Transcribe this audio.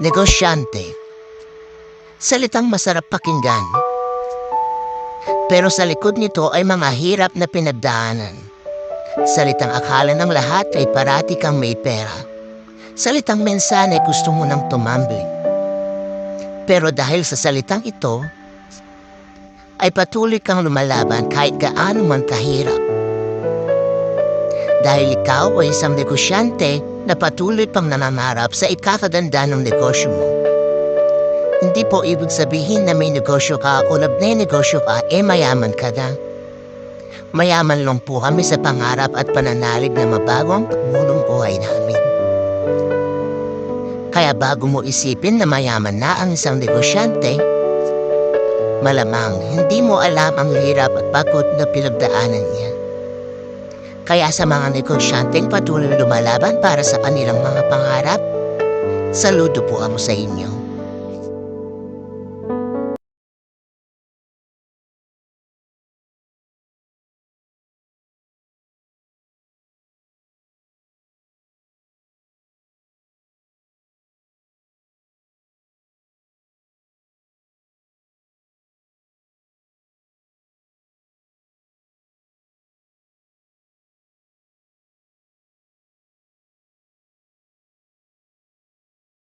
Negosyante. Salitang masarap pakinggan. Pero sa likod nito ay mga hirap na pinagdaanan. Salitang akala ng lahat ay parati kang may pera. Salitang mensahe gusto mo nang tumambling. Pero dahil sa salitang ito, ay patuloy kang lumalaban kahit gaano man kahirap. Dahil ikaw ay isang negosyante na patuloy pang nanangarap sa ikakaganda ng negosyo mo. Hindi po ibig sabihin na may negosyo ka o na may negosyo ka, eh mayaman ka na. Mayaman lang po kami sa pangarap at pananalig na mabago ang pagmulong buhay namin. Kaya bago mo isipin na mayaman na ang isang negosyante, malamang hindi mo alam ang hirap at pagod na pinagdaanan niya. Kaya sa mga negosyanteng patuloy lumalaban para sa kanilang mga pangarap, saludo po ako sa inyo.